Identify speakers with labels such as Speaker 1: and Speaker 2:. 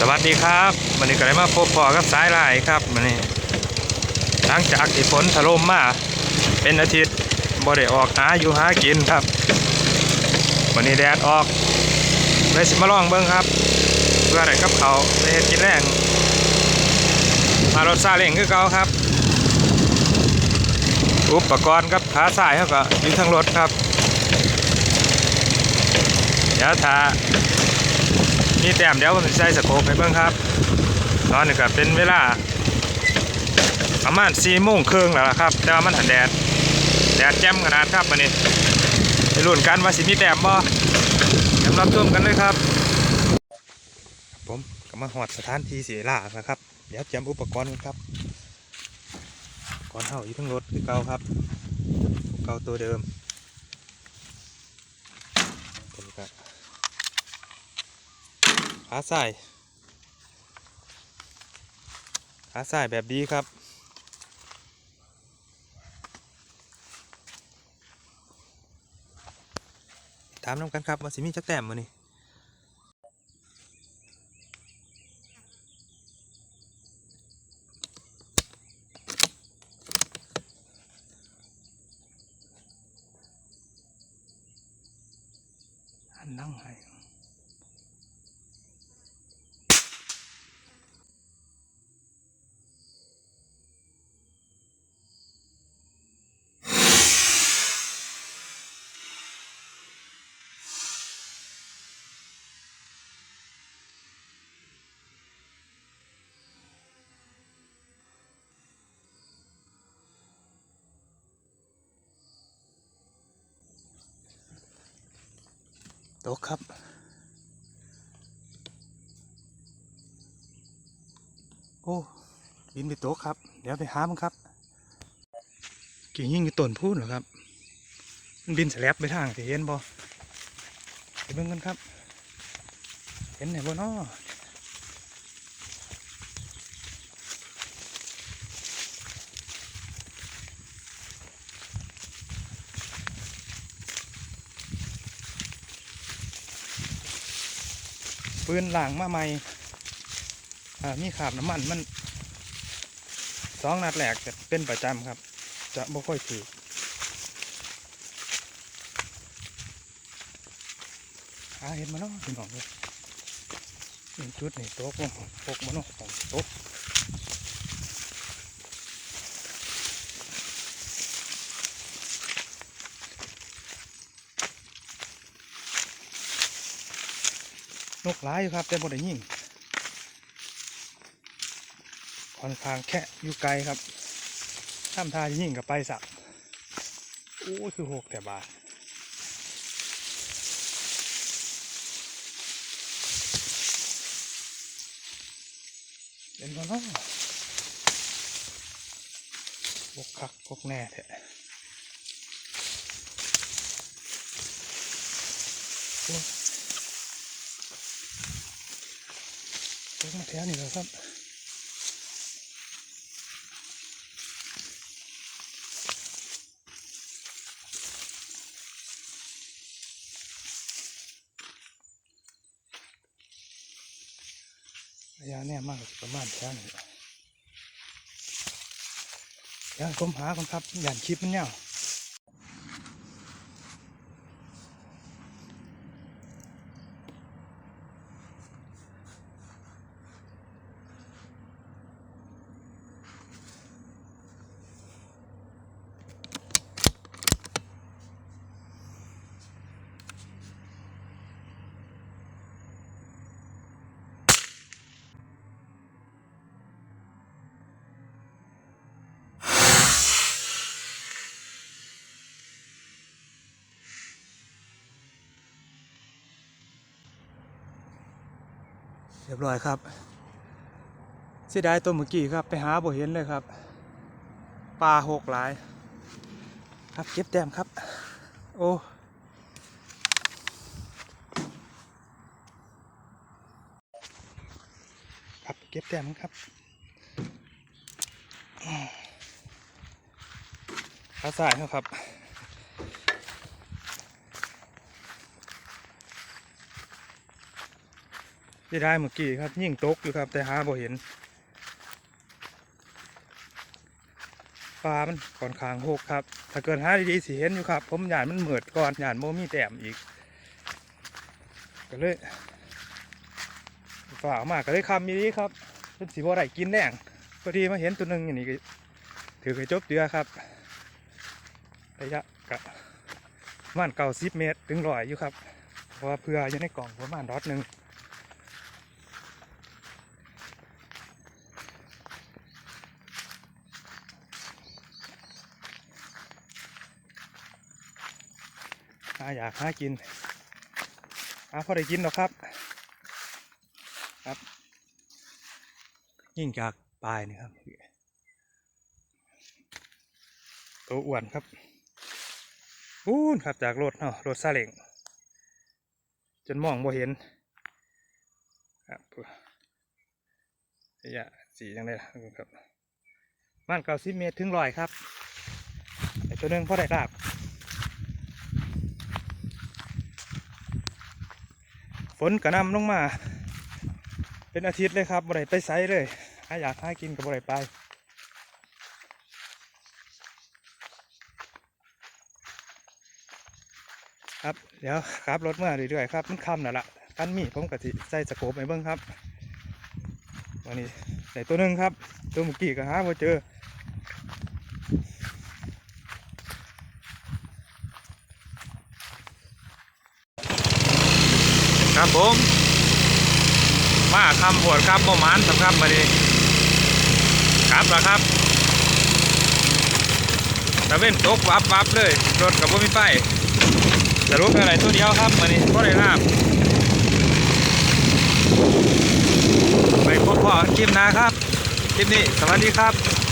Speaker 1: สวัสดีครับวันนี้ก็ได้มาพบปอกับสายลายครับวันนี้ หลังจากที่ฝนถล่มมาเป็นอาทิตย์บ่ได้ออกหาอยู่หากินครับวันนี้แดดออกเลยสิมาลองเบิ่งครับเพื่ออะได้กับเขาได้เฮ็ดกินแรงมารถซาเล้งคือเก่าครับ อุปกรณ์ครับขาสายเขาก็อยู่ทั้งรถครับเดี๋ยวถ้า มีแต้มเดี๋ยวผมจะใส่สโคปให้เบิ่งครับ ตอนนี้ก็เป็นเวลา ประมาณสี่โมงครึ่งแล้วล่ะครับ แต่ว่ามันหันแดด แดดแจ่มขนาดครับวันนี้ไปลุ้นกันว่าสิมีแต้มบ่เดี๋ยวรับชมกันเลยครับ ผมก็มาหอดสถานที่เสียล่าแล้วครับ เดี๋ยวเตรียมอุปกรณ์กันครับก่อนเฮาอยู่ทั้งรถคือเก่าครับ เก่าตัวเดิมก็ ขาใส่ขาใส่แบบดีครับ ถามน้ำกันครับว่าสิมีจักแต้มมือนี่ันนั่งให้ ตกครับโอ้บินไปโต๊ะครับ เดี๋ยวไปหามันครับ กิ่งยิ่งอยู่ต้นพูดเหรอครับ มันบินแสลบไปทางสิเห็นบ่ไปเบิ่งกันครับ เห็นไหนบ่น้อ ปืนหลังมาใหม่มีขาบน้ำมันมันสองนัดแหลกจะเป็นประจำครับ จะบ่ค่อยถือหาเห็นมาเนาะพี่น้องเลยจุดนี่โต๊ะว่าพกมาเนาะของโต๊ะ นกหลายอยู่ครับ แต่บ่ได้ยิ่งค่อนข้างแค่อยู่ไกลครับข้ามทาจะยิงกับไปสักโอ้ยคือหกแต่บาทเป็นบ่เนาะพกคักพกแน่แท้โอ้ยพ กมาแถวนี่แล้วครับระยะเนี่ยมากประมาณแค่นี้เดี๋ยวผมหาคนครับย่านคลิปมันเนี่ย เรียบร้อยครับเสียดายตัวเมื่อกี้ครับ ไปหาบ่เห็นเลยครับปลาหกหลาย ครับเก็บแต้มครับ โอ้ครับเก็บแต้มครับขาสายครับ ที่ได้เมื่อกี้ครับ ยิ่งตกอยู่ครับ แต่หาบ่เห็นปลามันค่อนข้างหกครับ ถ้าเกิดหาดีๆสิเห็นอยู่ครับ ผมหยานมันเหมือดก่อนหยานโมมีแต้มอีก ก็เลยฝ่ามากก็เลยคำมีนี้ครับเป็นสีบัวไหลกินแดงพอดีมาเห็นตัวหนึ่งอย่างนี้ก็ถือไปจบเดือครับระยะกะประมาณเก้าสิบเมตรถึงร้อยอยู่ครับเพราะว่าเพื่ออยู่ในกล่องประมาณรอดหนึ่ง หาอยากหากินหาพอได้กินหรอกครับ ครับ ยิ่งจากปลายนี่ครับ ตัวอ้วนครับอู้นครับจากรถเนาะรถซาเล้งจนมองบ่เห็นครับระยะสีจังได้ครับม่านเก้าสิบเมตรถึงร้อยครับไอตัวนึงพอได้ลาบ ฝนกระหนำลงมา เป็นอาทิตย์เลยครับบ่ได้ไปไซเลยหาอยากหากินกับบ่ได้ไปครับเดี๋ยวครับรถมาเรื่อยๆครับมันคำน่ะละกันมีผมกะทิใส่สโคปไปเบิ้งครับวันนี้ใส่ตัวหนึ่งครับ ตัวมื่อกี้ก็หาพอเจอ ครับผมมาคำปวดครับประมาณสำครับมาดีครับล้วครับตะเว้นตกวับวับเลยรถกับว่มีไฟสรุปอะไรตัวเดียวครับมันนี้ก็ได้ลาบไปพบพ่อคลิปนาครับคลิปนี้สวัสดีครับ